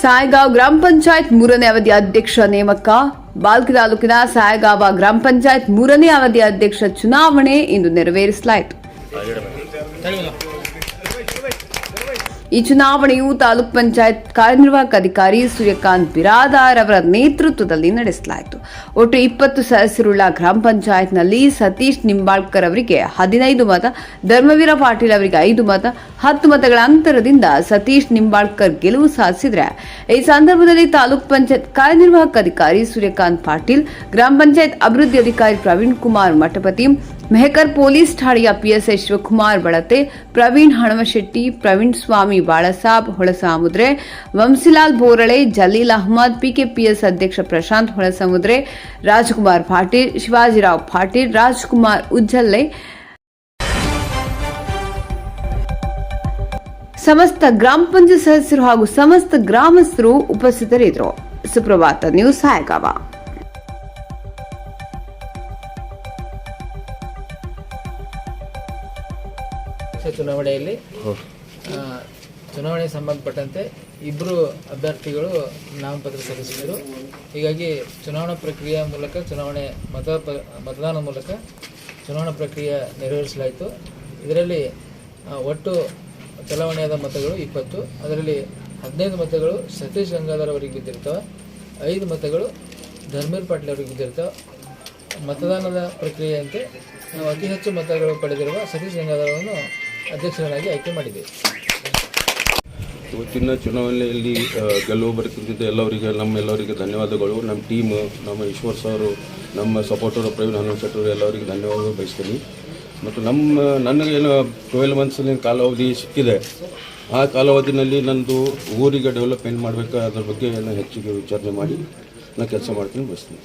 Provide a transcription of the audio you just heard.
ಸಾಯಗಾಂವ್ ಗ್ರಾಮ ಪಂಚಾಯತ್ ಮೂರನೇ ಅವಧಿ ಅಧ್ಯಕ್ಷ ನೇಮಕ ಬಾಲ್ಕಿ ತಾಲೂಕಿನ ಸಾಯಗಾವ ಗ್ರಾಮ ಪಂಚಾಯತ್ ಮೂರನೇ ಅವಧಿ ಅಧ್ಯಕ್ಷ ಚುನಾವಣೆ ಇಂದು ನೆರವೇರಿಸಲಾಯಿತು. ಈ ಚುನಾವಣೆಯು ತಾಲೂಕ್ ಪಂಚಾಯತ್ ಕಾರ್ಯನಿರ್ವಾಹಕ ಅಧಿಕಾರಿ ಸೂರ್ಯಕಾಂತ್ ಬಿರಾದಾರ್ ಅವರ ನೇತೃತ್ವದಲ್ಲಿ ನಡೆಸಲಾಯಿತು. ಒಟ್ಟು ಇಪ್ಪತ್ತು ಸದಸ್ಯರುಳ್ಳ ಗ್ರಾಮ ಪಂಚಾಯತ್ನಲ್ಲಿ ಸತೀಶ್ ನಿಂಬಾಳ್ಕರ್ ಅವರಿಗೆ ಹದಿನೈದು ಮತ, ಧರ್ಮವೀರ ಪಾಟೀಲ್ ಅವರಿಗೆ ಐದು ಮತ, ಹತ್ತು ಮತಗಳ ಅಂತರದಿಂದ ಸತೀಶ್ ನಿಂಬಾಳ್ಕರ್ ಗೆಲುವು ಸಾಧಿಸಿದ್ರೆ. ಈ ಸಂದರ್ಭದಲ್ಲಿ ತಾಲೂಕ್ ಪಂಚಾಯತ್ ಕಾರ್ಯನಿರ್ವಾಹಕ ಅಧಿಕಾರಿ ಸೂರ್ಯಕಾಂತ್ ಪಾಟೀಲ್, ಗ್ರಾಮ ಪಂಚಾಯತ್ ಅಭಿವೃದ್ಧಿ ಅಧಿಕಾರಿ ಪ್ರವೀಣ್ ಕುಮಾರ್ ಮಠಪತಿ, ಮೆಹಕರ್ ಪೊಲೀಸ್ ಠಾಣೆಯ ಪಿಎಸ್ಐ ಶಿವಕುಮಾರ್ ಬಳತೆ, ಪ್ರವೀಣ್ ಹಣಮಶೆಟ್ಟಿ ಪ್ರವೀಣ್ ಸ್ವಾಮಿ ಬಾಳಸಾಬ್ ಹೊಳಸಾಮುದ್ರೆ ವಂಸಿಲಾಲ್ ಬೋರಳೆ ಜಲೀಲ್ ಅಹಮದ್ ಪಿಕೆಪಿಎಸ್ ಅಧ್ಯಕ್ಷ ಪ್ರಶಾಂತ್ ಹೊಳಸಮುದ್ರೆ ರಾಜ್ಕುಮಾರ್ ಪಾಟೀಲ್ ಶಿವಾಜಿರಾವ್ ಪಾಟೀಲ್ ರಾಜ್ಕುಮಾರ್ ಉಜ್ಜಲ್ಲೆ. ಸಮಸ್ತ ಗ್ರಾಮ ಪಂಚಾಯತ್ ಸದಸ್ಯರು ಹಾಗೂ ಸಮಸ್ತ ಗ್ರಾಮಸ್ಥರು ಉಪಸ್ಥಿತರಿದ್ದರು. ಸುಪ್ರಭಾತ ನ್ಯೂಸ್ ಹಾಯಗಾವ. ಚುನಾವಣೆಯಲ್ಲಿ ಚುನಾವಣೆಗೆ ಸಂಬಂಧಪಟ್ಟಂತೆ ಇಬ್ಬರು ಅಭ್ಯರ್ಥಿಗಳು ನಾಮಪತ್ರ ಸಲ್ಲಿಸಿದರು ಹೀಗಾಗಿ ಚುನಾವಣಾ ಪ್ರಕ್ರಿಯೆಯ ಮೂಲಕ ಚುನಾವಣೆ ಮತ ಮತದಾನ ಮೂಲಕ ಚುನಾವಣಾ ಪ್ರಕ್ರಿಯೆ ನೆರವೇರಿಸಲಾಯಿತು. ಇದರಲ್ಲಿ ಒಟ್ಟು ಚಲಾವಣೆಯಾದ ಮತಗಳು ಇಪ್ಪತ್ತು, ಅದರಲ್ಲಿ ಹದಿನೈದು ಮತಗಳು ಸತೀಶ್ ಗಂಗಾಧರ್ ಅವರಿಗೆ ಬಿದ್ದಿರ್ತವೆ ಐದು ಮತಗಳು ಧರ್ಮೀರ್ ಪಾಟೀಲ್ ಅವರಿಗೆ ಬಿದ್ದಿರ್ತವೆ ಮತದಾನದ ಪ್ರಕ್ರಿಯೆಯಂತೆ ನಾವು ಅತಿ ಹೆಚ್ಚು ಮತಗಳು ಪಡೆದಿರುವ ಸತೀಶ್ ಗಂಗಾಧರವನ್ನು ಅಧ್ಯಕ್ಷರನ್ನಾಗಿ ಆಯ್ಕೆ ಮಾಡಿದೆ. ಇವತ್ತಿನ ಚುನಾವಣೆಯಲ್ಲಿ ಗೆಲುವು ಬರುತ್ತಿದ್ದ ಎಲ್ಲವರಿಗೆ ನಮ್ಮೆಲ್ಲರಿಗೆ ಧನ್ಯವಾದಗಳು. ನಮ್ಮ ಟೀಮ್ ನಮ್ಮ ಈಶ್ವರ್ ಸರ್, ನಮ್ಮ ಸಪೋರ್ಟರ್ ಪ್ರವೀಣ್ ಹನುಮಂತ ಶೆಟ್ಟರು, ಎಲ್ಲರಿಗೆ ಧನ್ಯವಾದಗಳು ಬಯಸ್ತೀನಿ. ಮತ್ತು ನಮ್ಮ ನನಗೇನು ಟ್ವೆಲ್ ಮಂತ್ಸಿನ ಕಾಲಾವಧಿ ಸಿಕ್ಕಿದೆ. ಆ ಕಾಲಾವಧಿನಲ್ಲಿ ನಂದು ಊರಿಗೆ ಡೆವಲಪ್ಮೆಂಟ್ ಮಾಡಬೇಕು ಅದ್ರ ಬಗ್ಗೆ ನಾನು ಹೆಚ್ಚಿಗೆ ವಿಚಾರಣೆ ಮಾಡಿ ನಾನು ಕೆಲಸ ಮಾಡ್ತೀನಿ, ಬಯಸ್ತೀನಿ.